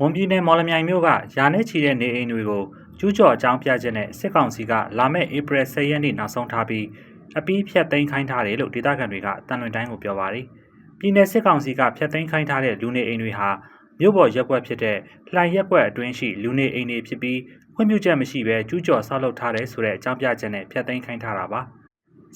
မွန်ပြည်နယ်မော်လမြိုင်မြို့ကယာနဲ့ချီတဲ့နေအိမ်တွေကိုကျူးကျော်အကြောင်းပြချက်နဲ့စစ်ကောင်စီကလာမယ့်ဧပြီ10ရက်နေ့နောက်ဆုံးထားပြီးအပီးဖြတ်သိမ်းခိုင်းထားတယ်လို့ဒေသခံတွေကတန်လွင်တိုင်းကိုပြောပါတယ်။ပြည်내စစ်ကောင်စီကဖြတ်သိမ်းခိုင်းထားတဲ့လူနေအိမ်တွေဟာမြို့ပေါ်ရက်ကွက်ဖြစ်တဲ့လှိုင်ရက်ကွက်အတွင်းရှိလူနေအိမ်တွေဖြစ်ပြီးခွင့်ပြုချက်မရှိဘဲကျူးကျော်ဆောက်လုပ်ထားတယ်ဆိုတဲ့အကြောင်းပြချက်နဲ့ဖြတ်သိမ်းခိုင်းထားတာပါ။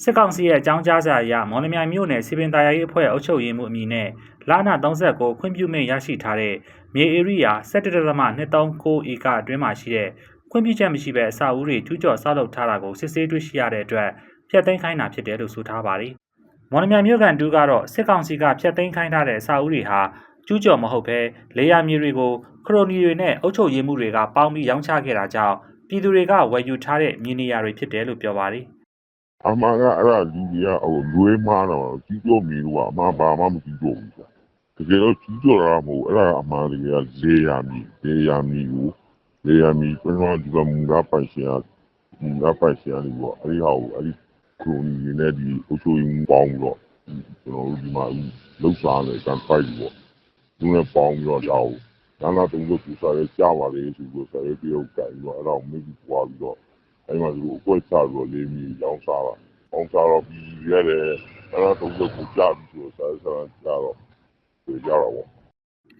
စစ်ကောင်စီရဲ့အကြောင်းကြားစာအရမော်လမြိုင်မြို့နယ်စီပင်သားရေးအဖွဲ့အုပ်ချုပ်ရေးမှုအမည်နဲ့လာနာ39ခွင့်ပြုမိန့်ရရှိထားတဲ့မြေဧရိယာ17.239ဧကအတွင်းမှာရှိတဲ့ခွင့်ပြုချက်မရှိဘဲအဆောက်အဦတွေကျူးကျော်ဆောက်လုပ်ထားတာကိုစစ်ဆေးတွေ့ရှိရတဲ့အတွက်ဖျက်သိမ်းခိုင်းတာဖြစ်တယ်လို့ဆိုထားပါတယ်။မော်လမြိုင်မြို့ကန်တူကတော့စစ်ကောင်စီကဖျက်သိမ်းခိုင်းထားတဲ့အဆောက်အဦတွေဟာကျူးကျော်မဟုတ်ဘဲလေယာမြေတွေကိုခရိုနီတွေနဲ့အုပ်ချုပ်ရေးမှုတွေကပေါင်းပြီးရောင်းချခဲ့တာကြောင့်ပြည်သူတွေကဝယ်ယူထားတဲ့မြေနေရာတွေဖြစ်တယ်လို့ပြောပါတယ်။ အမှန်ကအဲ့ဒါလူတွေကဟိုလွေးမားတော့ကြီးကျော်မီလို့ကအမှန်ဘာမှမကြီးကျော်ဘူးတကယ်တော့ကြီးကျော်တာမဟုတ်အဲ့ဒါအမှန်တကယ်ကလေယာမီလေယာမီကိုလေယာမီပထမဒီကမူလာပိုင်ရှင်ကမူလာပိုင်ရှင်ကနေပေါ့အဲ့ဒီဟာကိုအဲ့ဒီခရိုနီတွေနဲ့ဒီအုပ်ချုပ်ရေးပေါင်းတော့ကျွန်တော်တို့ဒီမှာလှုပ်ရှားနေကန်ဖိုက်ပေါ့သူနဲ့ပေါင်းပြီးတော့ဒါကိုနာနာတုံးလို့သူစားရဲကြပါလေဆိုပြီးစားရဲပြုတ်ကြိုင်ပြီးတော့အဲ့ဒါကိုမိပြီးပွားပြီးတော့ အဲ့မှာသူအကွက်ချပြီးတော့လေမီရောင်းစားတာရောင်းစားတော့ပြီးရတယ်နာနာတုံးလို့ကိုကြပြီးဆိုစားရဲစားကြတော့ပြေကြတော့ပေါ့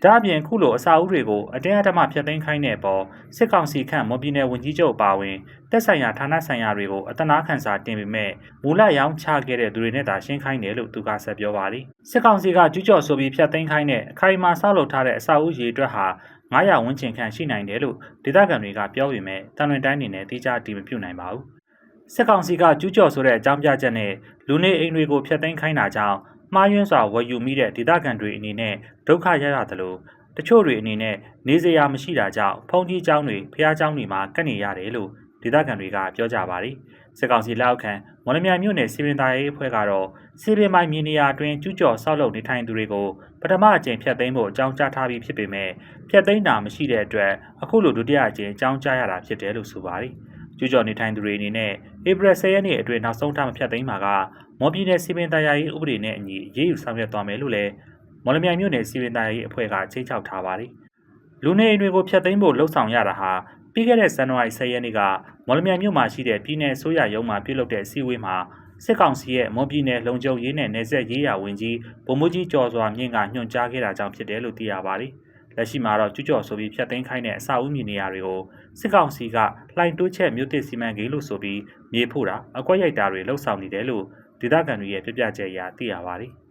ဒါအပြင်ခုလိုအစာအုပ်တွေကိုအတင်းအဓမ္မဖျက်သိမ်းခိုင်းတဲ့အပေါ်စစ်ကောင်စီခန့်မွန်ပြည်နယ်ဝန်ကြီးချုပ်အပါအဝင်တက်ဆိုင်ရာဌာနဆိုင်ရာတွေကိုအတနာခံစာတင်ပေမဲ့မူလရောင်းချခဲ့တဲ့သူတွေနဲ့သာရှင်းခိုင်းတယ်လို့သူကဆက်ပြောပါတယ်စစ်ကောင်စီကကျူးကျော်ဆိုပြီးဖျက်သိမ်းခိုင်းတဲ့အခိုင်အမာဆောက်လုပ်ထားတဲ့အစာအုပ်ရေအတွက်ဟာ 900ဝန်းကျင်ခန့်ရှိနိုင်တယ်လို့ဒေသခံတွေကပြောပေမဲ့တန်လွင်တိုင်းအနေနဲ့တိကျအတည်မပြုနိုင်ပါဘူးစစ်ကောင်စီကကျူးကျော်ဆိုတဲ့အကြောင်းပြချက်နဲ့လူနေအိမ်တွေကိုဖျက်သိမ်းခိုင်းတာကြောင့်မှားယွင်းစွာဝယ်ယူမိတဲ့ဒေသခံတွေအနေနဲ့ဒုက္ခရရတယ်လို့ တချို့တွေအနေနဲ့နေစရာမရှိတာကြောင့်ဖုန်ကြီးเจ้าတွေဖះเจ้าတွေမှာကတ်နေရတယ်လို့ ဒေသခံတွေကပြောကြပါတယ်စစ်ကောင်စီလက်အောက်ခံမော်လမြိုင်မြို့နယ်စီပင်သားရေးအဖွဲ့ကတော့စီပင်မိုင်မြေနေရာအတွင်းကျူးကျော်ဆောက်လုပ်နေထိုင်သူတွေကိုပထမအကြိမ်ဖျက်သိမ်းဖို့အကြောင်းကြားထားပြီးဖြစ်ပေမဲ့ဖျက်သိမ်းတာမရှိတဲ့အတွက်အခုလိုဒုတိယအကြိမ်အကြောင်းကြားရတာဖြစ်တယ်လို့ဆိုပါတယ်ကျူးကျော်နေထိုင်သူတွေအနေနဲ့ဧပြီ10ရက်နေ့အတွင်းနောက်ဆုံးထားမဖျက်သိမ်းမှာကမော်ပြည်နယ်စီပင်သားရေးဥပဒေနဲ့အညီအရေးယူဆောင်ရွက်သွားမယ်လို့လည်းမော်လမြိုင်မြို့နယ်စီရင်သားရေးအဖွဲ့ကချိန်ချောက်ထားပါတယ်။လူနေအိမ်တွေကိုဖျက်သိမ်းဖို့လှုံ့ဆော်ရတာဟာ ပြီးခဲ့တဲ့ဇန်နဝါရီ10ရက်နေ့ကမော်လမြိုင်မြို့မှာရှိတဲ့ပြည်내ဆိုရရုံးမှာပြုလုပ်တဲ့စီဝေးမှာစစ်ကောင်စီရဲ့မွန်ပြည်နယ်လုံခြုံရေးနဲ့နယ်စပ်ရေးရာဝန်ကြီးဗိုလ်မှူးကြီးကျော်စွာမြင့်ကညွှန်ကြားခဲ့တာကြောင့်ဖြစ်တယ်လို့သိရပါတယ်။လက်ရှိမှာတော့ကျူးကျော်ဆိုပြီးဖျက်သိမ်းခိုင်းတဲ့အစာအုပ်မြေနေရာတွေကိုစစ်ကောင်စီကလှိုင်တိုးချက်မြို့သစ်စီမံကိန်းလို့ဆိုပြီးမြေဖို့တာအကွက်ရိုက်တာတွေလှုံ့ဆော်နေတယ်လို့ဒေသခံတွေရဲ့ပြပြချက်အရသိရပါတယ်။